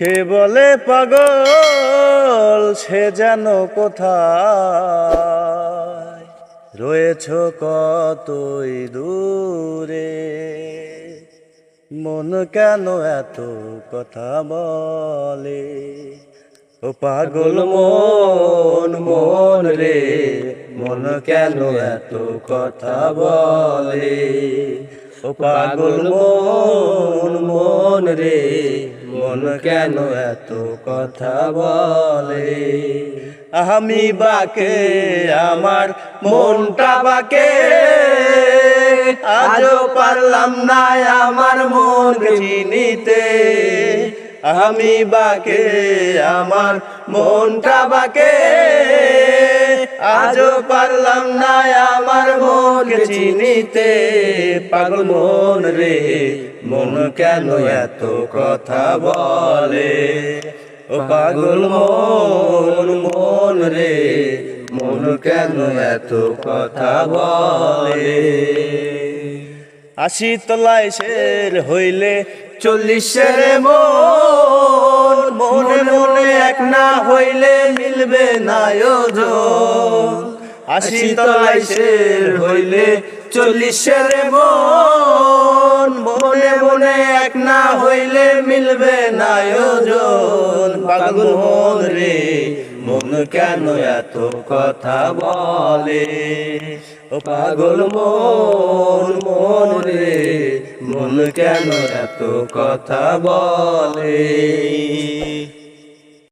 কে বলে পাগল, সে যেন কোথায়? রয়েছ কতই দূরে? মন কেন এত কথা বলে? ও পাগল মন। মন কেন এত কথা বলে? ও পাগল মন মন রে, মন কেন এত কথা বলে? আমি বাকে, আমার মনটা বাকে, আজও পারলাম না আমার মন চিনিতে। আমি বাকে, আমার মনটা বাকে। আজও পারলাম না আমার মন চিনিতে। পাগল মন রে, মন কেন এত কথা বলে? ও পাগল মন মন রে, মন কেন এত কথা বলে? আশি তলায় শের হইলে চল্লিশের মন, মনে মনে এক না হইলে মিলবে না আশি তলায় শের হইলে চল্লিশের মন। মনে মনে এক না হইলে মিলবে না ওজন পাগল মন রে মন কেন এত কথা বলে? ও পাগল মন মন রে মন কেন এত কথা বলে?